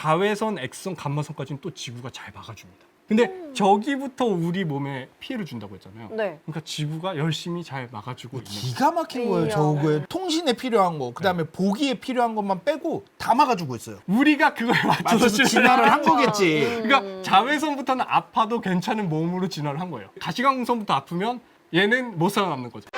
자외선, X선, 감마선까지는 또 지구가 잘 막아줍니다. 근데 저기부터 우리 몸에 피해를 준다고 했잖아요. 네. 그러니까 지구가 열심히 잘 막아주고 있는 거죠. 기가 막힌 거예요. 이야. 저거에 통신에 필요한 거, 그다음에 보기에 필요한 것만 빼고 다 막아주고 있어요. 우리가 그거에 맞춰서 맞춰서 실 진화를 한. 거겠지. 음. 그러니까 자외선부터는 아파도 괜찮은 몸으로 진화를 한 거예요. 가시광선부터 아프면 얘는 못 살아남는 거죠.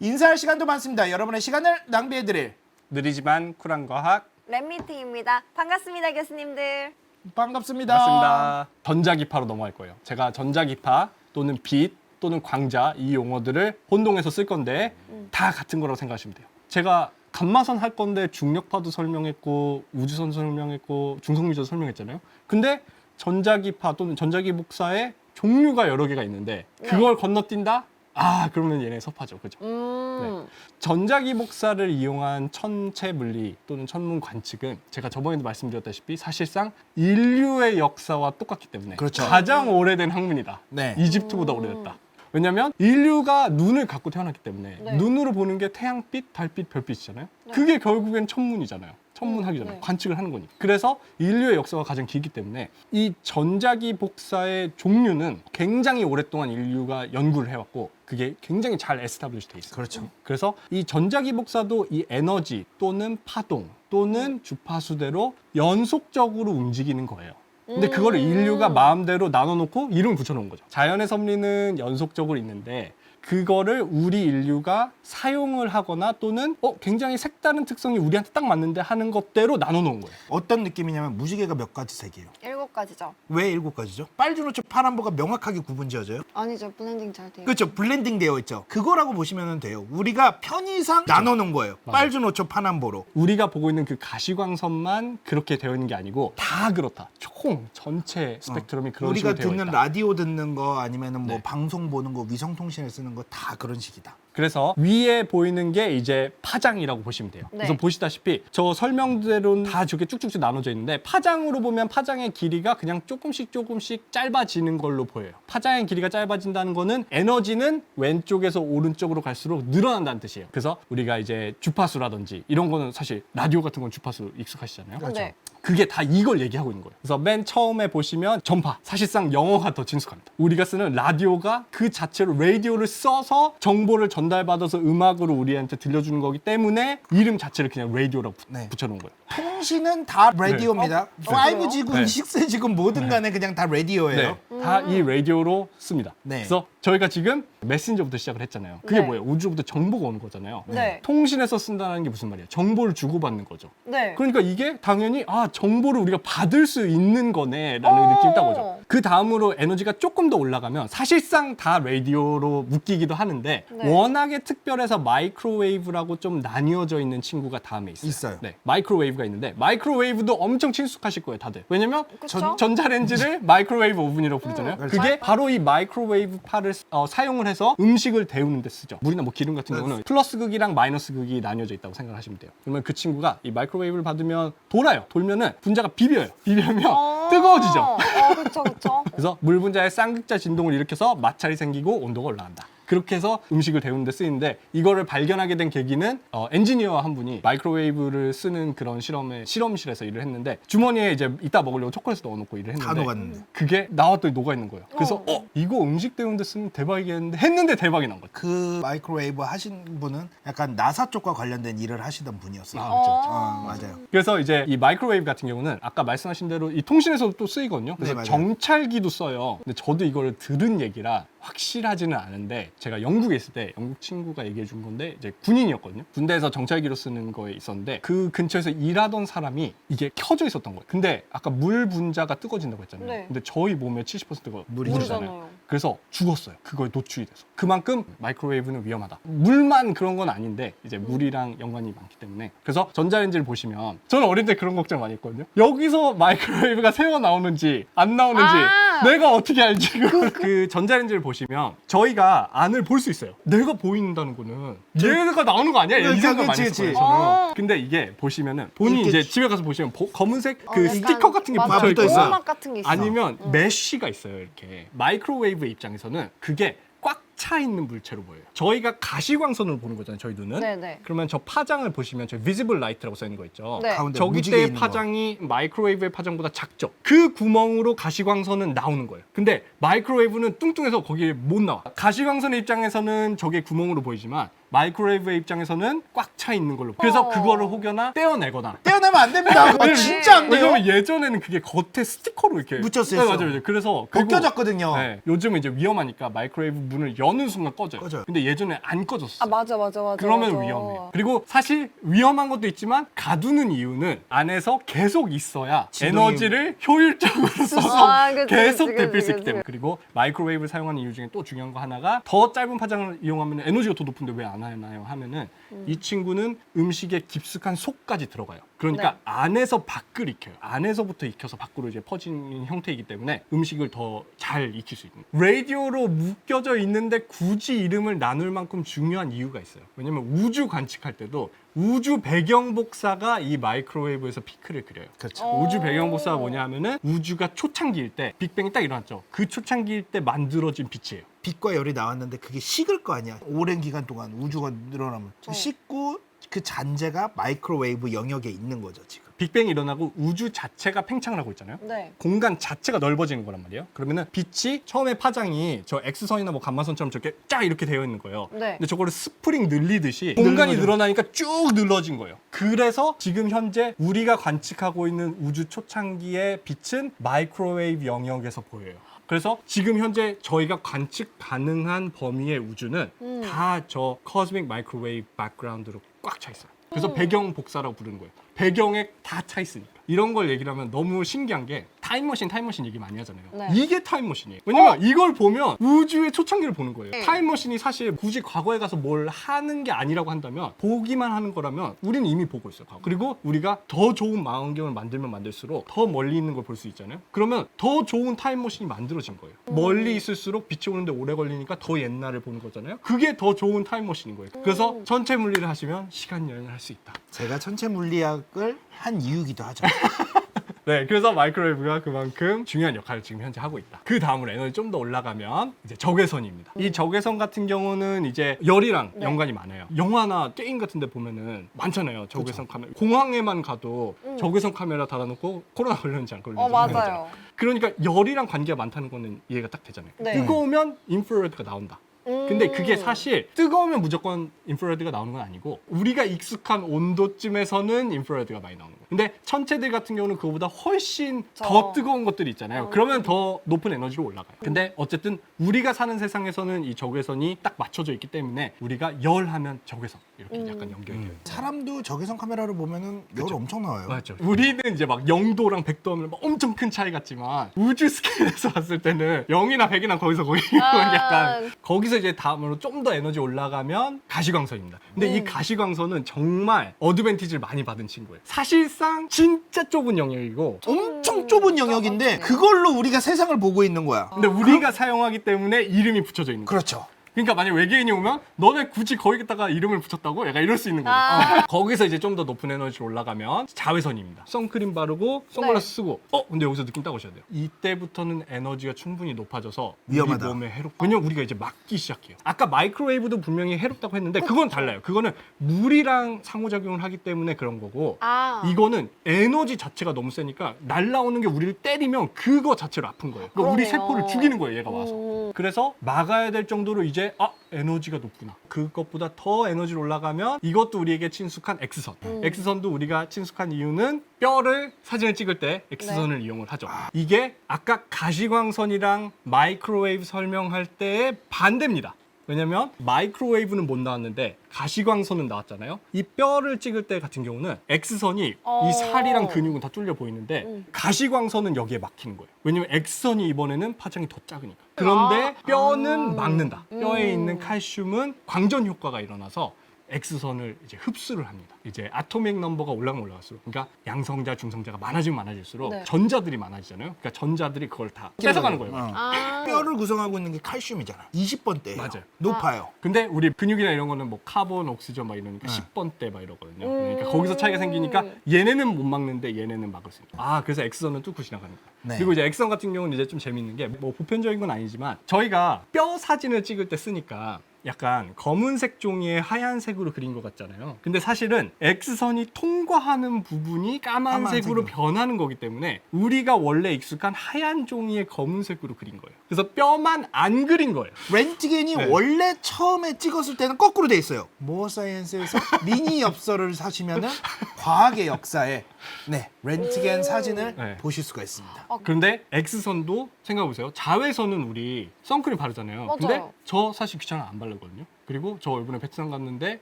인사할 시간도 많습니다. 여러분의 시간을 낭비해드릴 느리지만 쿨한 과학 랩미팅입니다. 반갑습니다, 교수님들. 반갑습니다. 맞습니다. 전자기파로 넘어갈 거예요. 제가 전자기파 또는 빛 또는 광자 이 용어들을 혼동해서 쓸 건데 다 같은 거라고 생각하시면 돼요. 제가 감마선 할 건데 중력파도 설명했고 우주선 설명했고 중성미도 설명했잖아요. 근데 전자기파 또는 전자기 복사에 종류가 여러 개가 있는데 그걸 건너뛴다? 아 그러면 얘네 섭하죠, 그죠? 음. 전자기 복사를 이용한 천체 물리 또는 천문 관측은 제가 저번에도 말씀드렸다시피 사실상 인류의 역사와 똑같기 때문에 그렇죠. 가장 오래된 학문이다. 네. 이집트보다 오래됐다. 왜냐하면 인류가 눈을 갖고 태어났기 때문에 네. 눈으로 보는 게 태양빛, 달빛, 별빛이잖아요. 그게 결국엔 천문이잖아요. 천문학이잖아요. 네. 관측을 하는 거니까. 그래서 인류의 역사가 가장 길기 때문에 이 전자기 복사의 종류는 굉장히 오랫동안 인류가 연구를 해왔고 그게 굉장히 잘 에스타블리시 돼 있어요. 그렇죠. 그래서 이 전자기 복사도 이 에너지 또는 파동 또는 주파수대로 연속적으로 움직이는 거예요. 근데 그거를 음. 인류가 마음대로 나눠놓고 이름을 붙여놓은 거죠. 자연의 섭리는 연속적으로 있는데 그거를 우리 인류가 사용을 하거나 또는 어 굉장히 색다른 특성이 우리한테 딱 맞는데 하는 것대로 나눠 놓은 거예요. 어떤 느낌이냐면 무지개가 몇 가지 색이에요. 일곱 가지죠. 왜 일곱 가지죠? 빨주노초 파란보가 명확하게 구분지어져요. 아니죠. 블렌딩 잘 돼요. 그렇죠. 블렌딩 되어 있죠. 그거라고 보시면 돼요. 우리가 편의상 나눠 놓은 거예요. 맞아요. 빨주노초 파란보로. 우리가 보고 있는 그 가시광선만 그렇게 되어 있는 게 아니고 다 그렇다. 총 전체 스펙트럼이 그런 어. 우리가 식으로 되어 듣는 있다. 라디오 듣는 거 아니면은 뭐 네. 방송 보는 거 위성 통신에 쓰는 거 다 그런 식이다. 그래서 위에 보이는 게 이제 파장이라고 보시면 돼요. 네. 그래서 보시다시피 저 설명대로는 다 저게 쭉쭉쭉 나눠져 있는데 파장으로 보면 파장의 길이가 그냥 조금씩 조금씩 짧아지는 걸로 보여요. 파장의 길이가 짧아진다는 거는 에너지는 왼쪽에서 오른쪽으로 갈수록 늘어난다는 뜻이에요. 그래서 우리가 이제 주파수라든지 이런 거는 사실 라디오 같은 건 주파수 익숙하시잖아요. 그렇죠. 네. 그게 다 이걸 얘기하고 있는 거예요. 그래서 맨 처음에 보시면 전파. 사실상 영어가 더 친숙합니다. 우리가 쓰는 라디오가 그 자체로 라디오를 써서 정보를 전달받아서 음악으로 우리한테 들려주는 거기 때문에 이름 자체를 그냥 라디오라고 부- 네. 붙여놓은 거예요. 통신은 다 라디오입니다. 어, 5G군, 네. 6G군 뭐든 간에 그냥 다 라디오예요. 네. 다이 라디오로 씁니다. 네. 그래서 저희가 지금 메신저부터 시작을 했잖아요. 그게 네. 뭐예요? 우주로부터 정보가 오는 거잖아요. 네. 통신에서 쓴다는 게 무슨 말이에요? 정보를 주고받는 거죠. 네. 그러니까 이게 당연히 아 정보를 우리가 받을 수 있는 거네라는 어. 느낌이 딱 오죠. 그 다음으로 에너지가 조금 더 올라가면 사실상 다 라디오로 묶이기도 하는데 네. 워낙에 특별해서 마이크로웨이브라고 좀 나뉘어져 있는 친구가 다음에 있어요. 있어요. 네, 마이크로웨이브가 있는데 마이크로웨이브도 엄청 친숙하실 거예요, 다들. 왜냐면 그쵸? 전, 전자레인지를 마이크로웨이브 오븐이라고 부르잖아요. 음, 그게 바로 이 마이크로웨이브 파를 어, 사용을 해서 음식을 데우는 데 쓰죠. 물이나 뭐 기름 같은 네. 경우는 플러스 극이랑 마이너스 극이 나뉘어져 있다고 생각하시면 돼요. 그러면 그 친구가 이 마이크로웨이브를 받으면 돌아요. 돌면은 분자가 비벼요. 비벼면 어. 뜨거워지죠. 어, 그쵸, 그쵸. 그래서 물 분자의 쌍극자 진동을 일으켜서 마찰이 생기고 온도가 올라간다. 그렇게 해서 음식을 데우는 데 쓰이는데 이거를 발견하게 된 계기는 어, 엔지니어 한 분이 마이크로웨이브를 쓰는 그런 실험에 실험실에서 일을 했는데 주머니에 이제 이따 먹으려고 초콜릿 넣어놓고 일을 했는데 다 녹았는데. 그게 나왔더니 녹아 있는 거예요. 그래서 어. 어 이거 음식 데우는 데 쓰면 대박이겠는데 했는데 대박이 난 거죠. 그 마이크로웨이브 하신 분은 약간 나사 쪽과 관련된 일을 하시던 분이었어요. 아, 그렇죠. 어, 맞아요. 그래서 이제 이 마이크로웨이브 같은 경우는 아까 말씀하신 대로 이 통신에서도 또 쓰이거든요. 그래서 네, 맞아요. 정찰기도 써요. 근데 저도 이거를 들은 얘기라 확실하지는 않은데 제가 영국에 있을 때 영국 친구가 얘기해 준 건데 이제 군인이었거든요. 군대에서 정찰기로 쓰는 거에 있었는데 그 근처에서 일하던 사람이 이게 켜져 있었던 거예요. 근데 아까 물 분자가 뜨거워진다고 했잖아요. 네. 근데 저희 몸의 70%가 물이죠. 물이잖아요. 물이잖아요. 그래서 죽었어요. 그거에 노출이 돼서. 그만큼 마이크로웨이브는 위험하다. 물만 그런 건 아닌데 이제 물이랑 연관이 많기 때문에. 그래서 전자레인지를 보시면 저는 어릴 때 그런 걱정 많이 했거든요. 여기서 마이크로웨이브가 새어 나오는지 안 나오는지 아. 내가 어떻게 알지? 그, 그 전자레인지를 보시면 저희가 안을 볼 수 있어요. 내가 보인다는 거는 얘가 나오는 거 아니야? 이 그치, 생각 많이 그치, 했어요. 그치. 저는. 어. 근데 이게 보시면은 본인이 이렇게 이제 집에 가서 보시면 보- 검은색 그 어, 약간 스티커 같은 게 붙어 있어요. 같은 게 있어. 아니면 메쉬가 있어요 이렇게 마이크로웨이브 입장에서는 그게 꽉 차 있는 물체로 보여요. 저희가 가시광선으로 보는 거잖아요. 저희 눈은. 네네. 그러면 저 파장을 보시면 저 visible light라고 써 있는 거 있죠. 네. 가운데 저기 무지개 때의 있는 거. 파장이 마이크로웨이브의 파장보다 작죠. 그 구멍으로 가시광선은 나오는 거예요. 근데 마이크로웨이브는 뚱뚱해서 거기에 못 나와. 가시광선의 입장에서는 저게 구멍으로 보이지만 마이크로웨이브의 입장에서는 꽉 차 있는 걸로. 그래서 어. 그거를 혹여나 떼어내거나. 떼어내면 안 됩니다. 아, 진짜 안 돼요. 왜냐면 예전에는 그게 겉에 스티커로 이렇게 묻혔어요. 네, 맞아요, 맞아요. 그래서 그리고- 벗겨졌거든요. 네, 요즘은 이제 위험하니까 마이크로웨이브 문을 여는 순간 꺼져요. 꺼져요. 근데 예전에 안 꺼졌어. 아 맞아 맞아 맞아. 그러면 맞아. 위험해요. 그리고 사실 위험한 것도 있지만 가두는 이유는 안에서 계속 있어야 진동이- 에너지를 효율적으로 써서 아, 그치, 계속 그치, 대필 수 있기 그치. 때문에 그리고 마이크로웨이브를 사용하는 이유 중에 또 중요한 거 하나가 더 짧은 파장을 이용하면 에너지가 더 높은데 왜 안 하나요 하면은 음. 이 친구는 음식에 깊숙한 속까지 들어가요. 그러니까 네. 안에서 밖을 익혀요. 안에서부터 익혀서 밖으로 이제 퍼지는 형태이기 때문에 음식을 더 잘 익힐 수 있는. 라디오로 묶여져 있는데 굳이 이름을 나눌 만큼 중요한 이유가 있어요. 왜냐면 우주 관측할 때도 우주 배경 복사가 이 마이크로웨이브에서 피크를 그려요. 그렇죠. 어. 우주 배경 복사가 뭐냐면은 우주가 초창기일 때 빅뱅이 딱 일어났죠. 그 초창기일 때 만들어진 빛이에요. 빛과 열이 나왔는데 그게 식을 거 아니야. 오랜 기간 동안 우주가 늘어나면 어. 식고 그 잔재가 마이크로웨이브 영역에 있는 거죠 지금. 빅뱅이 일어나고 우주 자체가 팽창을 하고 있잖아요. 네. 공간 자체가 넓어지는 거란 말이에요. 그러면은 빛이 처음에 파장이 저 X선이나 뭐 감마선처럼 저렇게 쫙 이렇게 되어 있는 거예요. 네. 근데 저거를 스프링 늘리듯이 공간이. 늘어나니까 쭉 늘어진 거예요. 그래서 지금 현재 우리가 관측하고 있는 우주 초창기의 빛은 마이크로웨이브 영역에서 보여요. 그래서 지금 현재 저희가 관측 가능한 범위의 우주는 음. 다 저 코스믹 마이크로웨이브 백그라운드로 꽉 차 있어요. 그래서 음. 배경 복사라고 부르는 거예요. 배경에 다 차 있으니까. 이런 걸 얘기를 하면 너무 신기한 게 타임머신 타임머신 얘기 많이 하잖아요. 네. 이게 타임머신이에요. 왜냐면 이걸 보면 우주의 초창기를 보는 거예요. 네. 타임머신이 사실 굳이 과거에 가서 뭘 하는 게 아니라고 한다면 보기만 하는 거라면 우리는 이미 보고 있어요. 과거. 그리고 우리가 더 좋은 망원경을 만들면 만들수록 더 멀리 있는 걸 볼 수 있잖아요. 그러면 더 좋은 타임머신이 만들어진 거예요. 멀리 있을수록 빛이 오는데 오래 걸리니까 더 옛날을 보는 거잖아요. 그게 더 좋은 타임머신인 거예요. 그래서 전체 물리를 하시면 시간 여행을 할 수 있다. 제가 천체 물리학을 한 이유기도 하죠. 네, 그래서 마이크로웨이브가 그만큼 중요한 역할을 지금 현재 하고 있다. 그 다음으로 에너지 좀 더 올라가면 이제 적외선입니다. 이 적외선 같은 경우는 이제 열이랑 네. 연관이 많아요. 영화나 게임 같은 데 보면은 많잖아요. 적외선 카메라. 공항에만 가도 음. 적외선 카메라 달아놓고 코로나 걸렸는지 안 걸렸는지. 어. 맞아요. 그러니까 열이랑 관계가 많다는 거는 이해가 딱 되잖아요. 네. 뜨거우면 인프라레드가 나온다. 근데 그게 음. 사실 뜨거우면 무조건 인프라레드가 나오는 건 아니고 우리가 익숙한 온도쯤에서는 인프라레드가 많이 나오는 거예요. 근데 천체들 같은 경우는 그거보다 훨씬 저- 더 뜨거운 것들이 있잖아요. 어. 그러면 더 높은 에너지로 올라가요. 근데 어쨌든 우리가 사는 세상에서는 이 적외선이 딱 맞춰져 있기 때문에 우리가 열하면 적외선 이렇게 음. 약간 연결이 돼요. 사람도 적외선 카메라로 보면은 열 엄청 나와요. 맞죠. 우리는 이제 막 0도랑 100도 하면 막 엄청 큰 차이 같지만 우주 스케일에서 봤을 때는 0이나 100이나 거기서 거기 아. 약간 거기서 이제 다음으로 좀 더 에너지 올라가면 가시광선입니다. 근데 이 음. 가시광선은 정말 어드밴티지를 많이 받은 친구예요. 사실상 진짜 좁은 영역이고 엄청 음, 좁은 영역인데 그걸로 우리가 세상을 보고 있는 거야. 근데 우리가 사용하기 때문에 이름이 붙여져 있는 거예요. 그렇죠. 그러니까 만약 외계인이 오면 너네 굳이 거기다가 이름을 붙였다고? 약간 이럴 수 있는 거죠. 아. 거기서 이제 좀 더 높은 에너지로 올라가면 자외선입니다. 선크림 바르고 선글라스 네. 쓰고 어 근데 여기서 느낌 딱 오셔야 돼요. 이때부터는 에너지가 충분히 높아져서 위험하다. 우리 몸에 해롭. 왜냐면 우리가 이제 막기 시작해요. 아까 마이크로웨이브도 분명히 해롭다고 했는데 그건 달라요. 그거는 물이랑 상호작용을 하기 때문에 그런 거고 아 이거는 에너지 자체가 너무 세니까 날라오는 게 우리를 때리면 그거 자체로 아픈 거예요. 그러니까 우리 그러네요. 세포를 죽이는 거예요. 얘가 와서. 음. 그래서 막아야 될 정도로 이제 아 에너지가 높구나. 그것보다 더 에너지로 올라가면 이것도 우리에게 친숙한 X선. 음. X선도 우리가 친숙한 이유는 뼈를 사진을 찍을 때 X선을 네. 이용을 하죠. 이게 아까 가시광선이랑 마이크로웨이브 설명할 때의 반대입니다. 왜냐면 마이크로웨이브는 못 나왔는데 가시광선은 나왔잖아요. 이 뼈를 찍을 때 같은 경우는 X선이 어. 이 살이랑 근육은 다 뚫려 보이는데 음. 가시광선은 여기에 막히는 거예요. 왜냐면 X선이 이번에는 파장이 더 작으니까. 그런데 아. 뼈는 아. 막는다. 뼈에 음. 있는 칼슘은 광전 효과가 일어나서 X선을 이제 흡수를 합니다. 이제 아토믹 넘버가 올라가면 올라갈수록 그러니까 양성자, 중성자가 많아지면 많아질수록 네. 전자들이 많아지잖아요. 그러니까 전자들이 그걸 다 뺏어가는 거예요. 어. 아. 뼈를 구성하고 있는 게 칼슘이잖아. 20번대예요. 맞아요. 높아요. 근데 우리 근육이나 이런 거는 뭐 카본, 옥시전 막 이러니까 네. 10번대 막 이러거든요. 음. 그러니까 거기서 차이가 생기니까 얘네는 못 막는데 얘네는 막을 수 있다. 아, 그래서 X선은 뚫고 지나가는 거예요. 네. 그리고 이제 X선 같은 경우는 이제 좀 재밌는 게 뭐 보편적인 건 아니지만 저희가 뼈 사진을 찍을 때 쓰니까 약간 검은색 종이에 하얀색으로 그린 것 같잖아요. 근데 사실은 X선이 통과하는 부분이 까만색으로 까만색으로. 변하는 거기 때문에 우리가 원래 익숙한 하얀 종이에 검은색으로 그린 거예요. 그래서 뼈만 안 그린 거예요. 렌트겐이 네. 원래 처음에 찍었을 때는 거꾸로 돼 있어요. 모어 사이언스에서 미니 엽서를 사시면은 과학의 역사에 네 렌트겐 사진을 네. 보실 수가 있습니다. 그런데 X선도 생각해보세요. 자외선은 우리 선크림 바르잖아요. 맞아요. 근데 저 사실 귀찮아 안 바르거든요. 그리고 저 이번에 베트남 갔는데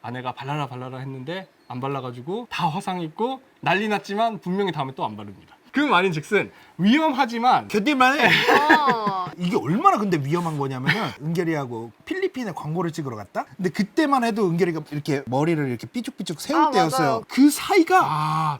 아내가 발라라 발라라 했는데 안 발라가지고 다 화상 입고 난리 났지만 분명히 다음에 또 안 바릅니다. 그 말인즉슨 위험하지만 견딜만해. 어. 이게 얼마나 근데 위험한 거냐면은 은결이하고 필리핀에 광고를 찍으러 갔다. 근데 그때만 해도 은결이가 이렇게 머리를 이렇게 삐죽삐죽 세울 아, 때였어요. 맞아요. 그 사이가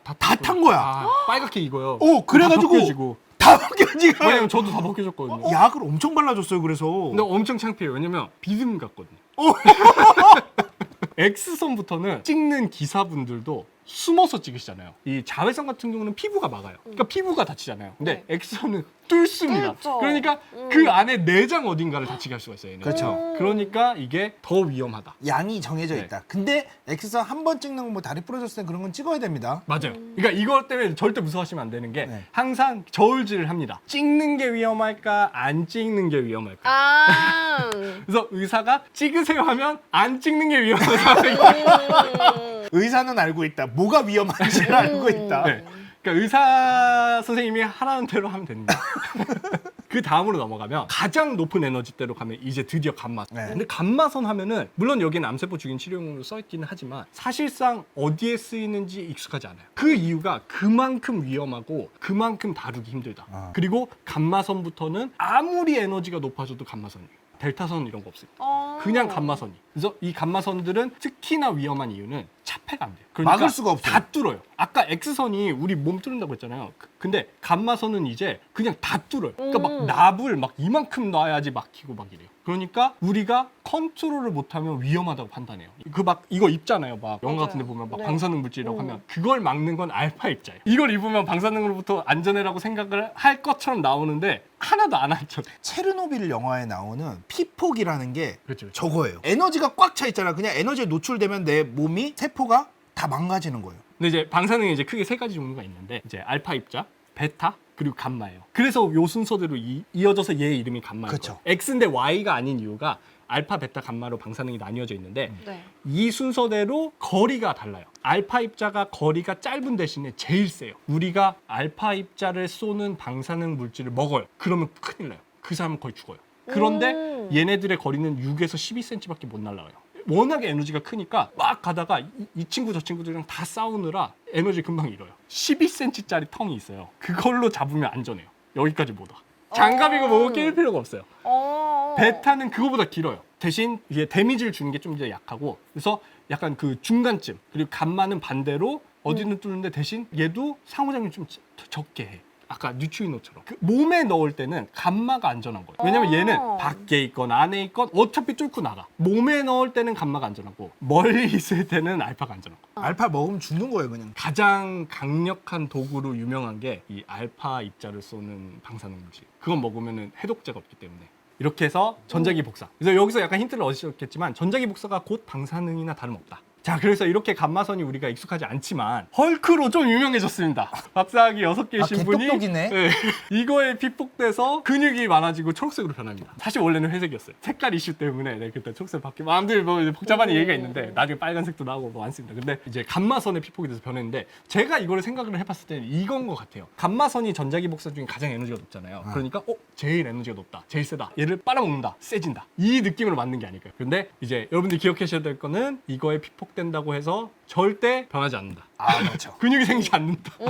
아다 다탄 거야. 아, 빨갛게 익어요. 오, 그래가지고 다 벗겨지고. 다. 왜냐면 저도 다 벗겨졌거든요. 약을 엄청 발라줬어요. 그래서 근데 엄청 창피해요. 왜냐면 비듬 같거든요. 어. X선부터는 찍는 기사분들도 숨어서 찍으시잖아요. 이 자외선 같은 경우는 피부가 막아요. 그러니까 피부가 다치잖아요. 근데 X선은 뚫습니다. 뚫죠. 그러니까 음. 그 안에 내장 어딘가를 다치게 할 수가 있어요. 얘는. 그렇죠. 음. 그러니까 이게 더 위험하다. 양이 정해져 네. 있다. 근데 엑스선 한 번 찍는 거 뭐 다리 부러졌을 땐 그런 건 찍어야 됩니다. 맞아요. 그러니까 이것 때문에 절대 무서워하시면 안 되는 게 네. 항상 저울질을 합니다. 찍는 게 위험할까, 안 찍는 게 위험할까. 아. 그래서 의사가 찍으세요 하면 안 찍는 게 위험한 상황이에요. 의사는 알고 있다. 뭐가 위험한지를 알고 있다. 네. 그러니까 의사 선생님이 하라는 대로 하면 거예요. 그 다음으로 넘어가면 가장 높은 에너지대로 가면 이제 드디어 감마선. 네. 근데 감마선 하면은 물론 여기는 암세포 죽인 치료용으로 써 있기는 하지만 사실상 어디에 쓰이는지 익숙하지 않아요. 그 이유가 그만큼 위험하고 그만큼 다루기 힘들다. 아. 그리고 감마선부터는 아무리 에너지가 높아져도 감마선이에요. 델타선 이런 거 없어요. 어. 그냥 감마선이. 그래서 이 감마선들은 특히나 위험한 이유는 차폐가 안 돼요. 막을 수가 없어요. 다 뚫어요. 아까 X선이 우리 몸 뚫는다고 했잖아요. 그- 근데 감마선은 이제 그냥 다 뚫어요. 그러니까 막 음. 납을 막 이만큼 놔야지 막히고 막 이래요. 그러니까 우리가 컨트롤을 못하면 위험하다고 판단해요. 그 막 이거 입잖아요. 막 영화 맞아요. 같은 데 보면 막 네. 방사능 물질이라고 음. 하면 그걸 막는 건 알파 입자예요. 이걸 입으면 방사능으로부터 안전해라고 생각을 할 것처럼 나오는데 하나도 안 안전해. 체르노빌 영화에 나오는 피폭이라는 게 그렇죠. 그렇죠. 저거예요. 에너지가 꽉 차 있잖아. 그냥 에너지에 노출되면 내 몸이 세포가 다 망가지는 거예요. 근데 이제 방사능이 이제 크게 세 가지 종류가 있는데 이제 알파 입자, 베타 그리고 감마예요. 그래서 요 순서대로 이, 어져서얘 이름이 감마예요. 그쵸. X인데 Y가 아닌 이유가 알파, 베타, 감마로 방사능이 나뉘어져 있는데 네. 이 순서대로 거리가 달라요. 알파 입자가 거리가 짧은 대신에 제일 세요. 우리가 알파 입자를 쏘는 방사능 물질을 먹어요. 그러면 큰일 나요. 그 사람은 거의 죽어요. 그런데 음. 얘네들의 거리는 6에서 12cm밖에 못 날아가요. 워낙에 에너지가 크니까 막 가다가 이, 이 친구 저 친구들이랑 다 싸우느라 에너지 금방 잃어요. 12cm짜리 텅이 있어요. 그걸로 잡으면 안전해요. 여기까지 못 와. 장갑 이거 뭐고 낄 필요가 없어요. 어. 베타는 그거보다 길어요. 대신 이게 데미지를 주는 게 좀 이제 약하고 그래서 약간 그 중간쯤 그리고 감마는 반대로 어디는 뚫는데 대신 얘도 상호작용이 좀 적- 적게 해. 아까 뉴트리노처럼 그 몸에 넣을 때는 감마가 안전한 거예요. 왜냐면 어. 얘는 밖에 있건 안에 있건 어차피 뚫고 나가. 몸에 넣을 때는 감마가 안전하고 멀리 있을 때는 알파가 안전한 거. 알파 먹으면 죽는 거예요, 그냥. 가장 강력한 도구로 유명한 게 이 알파 입자를 쏘는 방사능 물질. 그건 먹으면 해독제가 없기 때문에. 이렇게 해서 전자기 복사. 그래서 여기서 약간 힌트를 얻으셨겠지만 전자기 복사가 곧 방사능이나 다름없다. 자, 그래서 이렇게 감마선이 우리가 익숙하지 않지만 헐크로 좀 유명해졌습니다. 박사학위 여섯 개이신 아, 분이 개똑똑이네. 네, 이거에 피폭돼서 근육이 많아지고 초록색으로 변합니다. 사실 원래는 회색이었어요. 색깔 이슈 때문에 네, 그때 초록색 바뀌고 마음들 뭐 복잡한 음. 얘기가 있는데 나중에 빨간색도 나오고 뭐 많습니다. 근데 이제 감마선에 피폭이 돼서 변했는데 제가 이거를 생각을 해봤을 때는 이건 것 같아요. 감마선이 전자기 복사 중에 가장 에너지가 높잖아요. 그러니까 어 제일 에너지가 높다, 제일 세다. 얘를 빨아먹는다, 세진다. 이 느낌으로 만든 게 아닐까요? 근데 이제 여러분들이 기억하셔야 될 거는 이거에 피폭 된다고 해서 절대 변하지 않는다. 아, 그렇죠. 근육이 생기지 않는다. 음.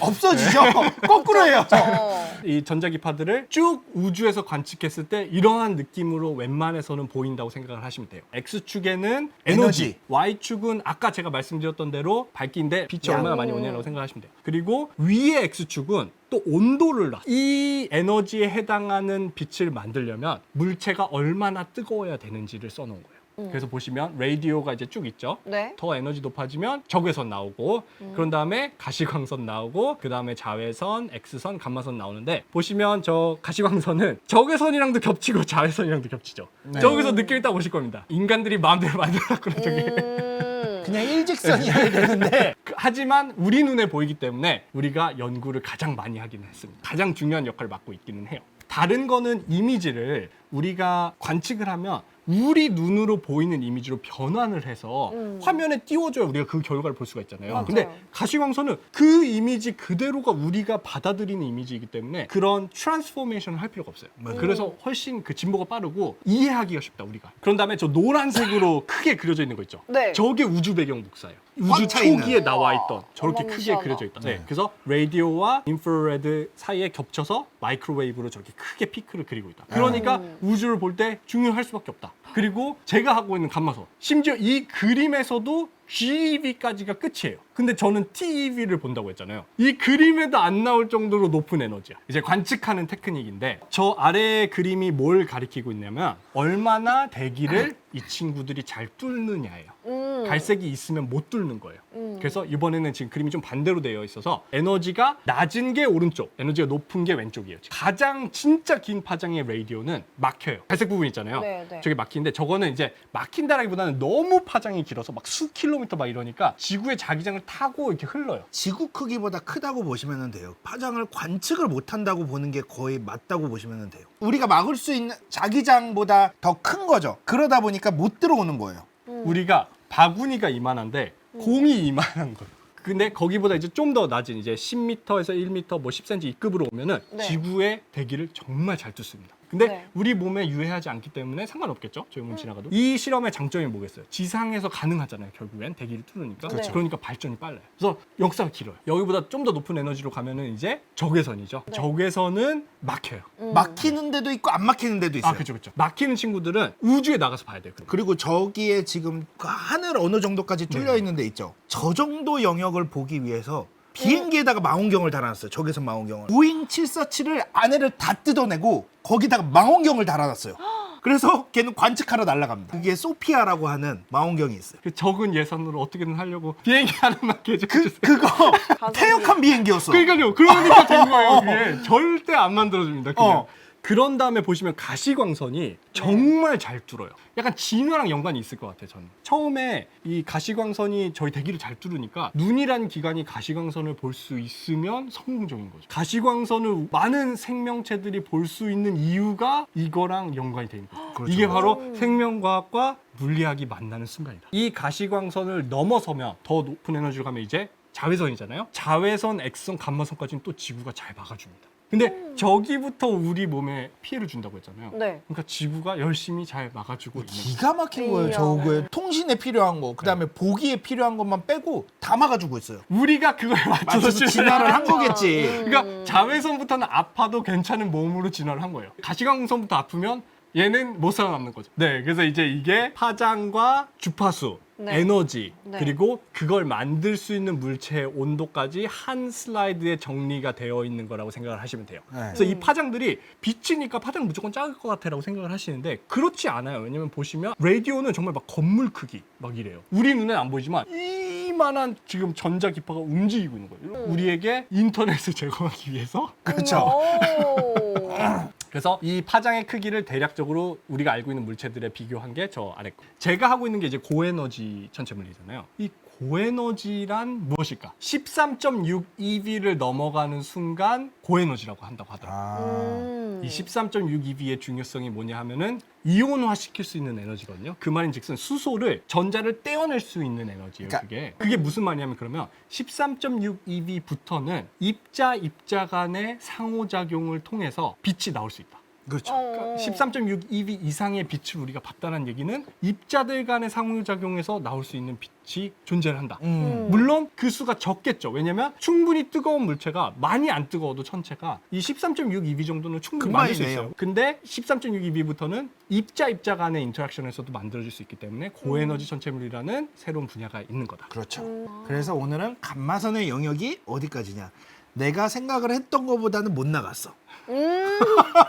어, 없어지죠. 거꾸로 해요. 어. 이 전자기파들을 쭉 우주에서 관측했을 때 이러한 느낌으로 웬만해서는 보인다고 생각을 하시면 돼요. X축에는 에너지, 에너지. Y축은 아까 제가 말씀드렸던 대로 밝기인데 빛이 양. 얼마나 많이 오냐고 생각하시면 돼요. 그리고 위에 X축은 또 온도를 놔. 이 에너지에 해당하는 빛을 만들려면 물체가 얼마나 뜨거워야 되는지를 써놓은 거예요. 음. 그래서 보시면 라디오가 이제 쭉 있죠. 네. 더 에너지 높아지면 적외선 나오고 그런 다음에 가시광선 나오고 그 다음에 자외선, X선, 감마선 나오는데 보시면 저 가시광선은 적외선이랑도 겹치고 자외선이랑도 겹치죠. 네. 저기서 느낌이 딱 오실 겁니다. 인간들이 마음대로 만들었구나 저게. 음. 그냥 일직선이어야 되는데 그- 하지만 우리 눈에 보이기 때문에 우리가 연구를 가장 많이 하기는 했습니다. 가장 중요한 역할을 맡고 있기는 해요. 다른 거는 이미지를 우리가 관측을 하면 우리 눈으로 보이는 이미지로 변환을 해서 음. 화면에 띄워줘야 우리가 그 결과를 볼 수가 있잖아요. 맞아요. 근데 가시광선은 그 이미지 그대로가 우리가 받아들이는 이미지이기 때문에 그런 트랜스포메이션을 할 필요가 없어요. 맞아요. 그래서 훨씬 그 진보가 빠르고 이해하기가 쉽다 우리가. 그런 다음에 저 노란색으로 크게 그려져 있는 거 있죠. 네. 저게 우주 배경 복사예요. 우주 꽉차 있는. 초기에 나와 있던 저렇게 크게. 그려져 있다. 네. 네. 그래서 라디오와 인프라레드 사이에 겹쳐서 마이크로웨이브로 저렇게 크게 피크를 그리고 있다. 그러니까 음. 우주를 볼 때 중요할 수밖에 없다. 그리고 제가 하고 있는 감마선 심지어 이 그림에서도 GeV까지가 끝이에요. 근데 저는 TeV를 본다고 했잖아요. 이 그림에도 안 나올 정도로 높은 에너지야. 이제 관측하는 테크닉인데 저 아래의 그림이 뭘 가리키고 있냐면 얼마나 대기를 이 친구들이 잘 뚫느냐예요. 음. 갈색이 있으면 못 뚫는 거예요. 음. 그래서 이번에는 지금 그림이 좀 반대로 되어 있어서 에너지가 낮은 게 오른쪽, 에너지가 높은 게 왼쪽이에요. 가장 진짜 긴 파장의 라디오는 막혀요. 갈색 부분 있잖아요. 네, 네. 저게 막히는데 저거는 이제 막힌다라기보다는 너무 파장이 길어서 막 수 킬로미터 막 이러니까 지구의 자기장을 타고 이렇게 흘러요. 지구 크기보다 크다고 보시면 돼요. 파장을 관측을 못한다고 보는 게 거의 맞다고 보시면 돼요. 우리가 막을 수 있는 자기장보다 더 큰 거죠. 그러다 보니까 못 들어오는 거예요. 음. 우리가 바구니가 이만한데 공이 이만한 거예요. 근데 거기보다 이제 좀 더 낮은 이제 10m에서 1m, 뭐 10cm 이 급으로 오면은 네. 지구의 대기를 정말 잘 뚫습니다. 근데 네. 우리 몸에 유해하지 않기 때문에 상관없겠죠. 조용히 지나가도. 이 실험의 장점이 뭐겠어요? 지상에서 가능하잖아요. 결국엔 대기를 뚫으니까. 그렇죠. 그러니까 발전이 빨라요. 그래서 역사가 길어요. 여기보다 좀 더 높은 에너지로 가면은 이제 적외선이죠. 네. 적외선은 막혀요. 음. 막히는 데도 있고 안 막히는 데도 있어요. 아, 그렇죠, 그렇죠. 막히는 친구들은 우주에 나가서 봐야 돼요. 그럼. 그리고 저기에 지금 그 하늘 어느 정도까지 뚫려 네. 있는 데 있죠. 저 정도 영역을 보기 위해서 비행기에다가 망원경을 달아놨어요. 적외선 망원경을. 보잉 747을 안에를 다 뜯어내고 거기다가 망원경을 달아놨어요. 그래서 걔는 관측하러 날아갑니다. 그게 소피아라고 하는 망원경이 있어요. 그 적은 예산으로 어떻게든 하려고 비행기 하나만 계속 그 그거 퇴역한 비행기였어. 그러니까요. 그러니까 된 거예요. 그게 절대 안 만들어줍니다. 그냥. 어. 그런 다음에 보시면 가시광선이 정말 잘 뚫어요. 약간 진화랑 연관이 있을 것 같아요. 저는 처음에 이 가시광선이 저희 대기를 잘 뚫으니까 눈이란 기관이 가시광선을 볼 수 있으면 성공적인 거죠. 가시광선을 많은 생명체들이 볼 수 있는 이유가 이거랑 연관이 돼 있는 거죠. 그렇죠. 이게 바로 음. 생명과학과 물리학이 만나는 순간이다. 이 가시광선을 넘어서면 더 높은 에너지로 가면 이제 자외선이잖아요. 자외선, X선, 감마선까지는 또 지구가 잘 막아줍니다. 근데 저기부터 우리 몸에 피해를 준다고 했잖아요. 네. 그러니까 지구가 열심히 잘 막아주고 있는 거예요. 기가 막힌 거예요. 이야. 저거에 통신에 필요한 거, 그다음에 보기에 필요한 것만 빼고 다 막아주고 있어요. 우리가 그걸 맞춰서 진화를 한 음. 거겠지. 그러니까 자외선부터는 아파도 괜찮은 몸으로 진화를 한 거예요. 가시광선부터 아프면 얘는 못 살아남는 거죠. 네, 그래서 이제 이게 파장과 주파수, 네. 에너지, 네. 그리고 그걸 만들 수 있는 물체의 온도까지 한 슬라이드에 정리가 되어 있는 거라고 생각을 하시면 돼요. 네. 그래서 이 파장들이 빛이니까 파장 무조건 작을 것 같아라고 생각을 하시는데 그렇지 않아요. 왜냐면 보시면 라디오는 정말 막 건물 크기 막 이래요. 우리 눈엔 안 보이지만 이만한 지금 전자 기파가 움직이고 있는 거예요. 음. 우리에게 인터넷을 제공하기 위해서 그렇죠. 오. 그래서 이 파장의 크기를 대략적으로 우리가 알고 있는 물체들에 비교한 게 저 아래 거. 제가 하고 있는 게 이제 고에너지 천체 물리잖아요. 이 고에너지란 무엇일까? 13.6 EV를 넘어가는 순간 고에너지라고 한다고 하더라고요. 아, 음. 이13.6 EV의 중요성이 뭐냐 하면은 이온화 시킬 수 있는 에너지거든요. 그 말인즉슨 수소를 전자를 떼어낼 수 있는 에너지예요. 그러니까- 그게 그게 무슨 말이냐면 그러면 13.6 EV부터는 입자 입자 간의 상호작용을 통해서 빛이 나올 수 있다. 그렇죠. 어. 13.6 EV 이상의 빛을 우리가 봤다는 얘기는 입자들 간의 상호작용에서 나올 수 있는 빛이 존재를 한다. 음. 물론 그 수가 적겠죠. 왜냐면 충분히 뜨거운 물체가 많이 안 뜨거워도 천체가 이 13.6 EV 정도는 충분히 만들 수. 있어요. 근데 13.6 EV부터는 입자 입자 간의 인터랙션에서도 만들어질 수 있기 때문에 고에너지 천체물이라는 새로운 분야가 있는 거다. 그렇죠. 음. 그래서 오늘은 감마선의 영역이 어디까지냐? 내가 생각을 했던 것보다는 못 나갔어. 음.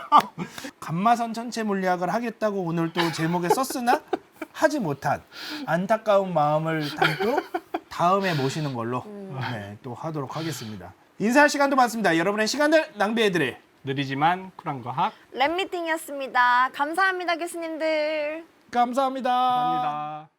감마선 천체 물리학을 하겠다고 오늘 또 제목에 썼으나 하지 못한 안타까운 마음을 담고 다음에 모시는 걸로 네, 또 하도록 하겠습니다. 인사할 시간도 많습니다. 여러분의 시간을 낭비해드릴 느리지만 쿨한 과학 랩미팅이었습니다. 감사합니다, 교수님들. 감사합니다. 감사합니다.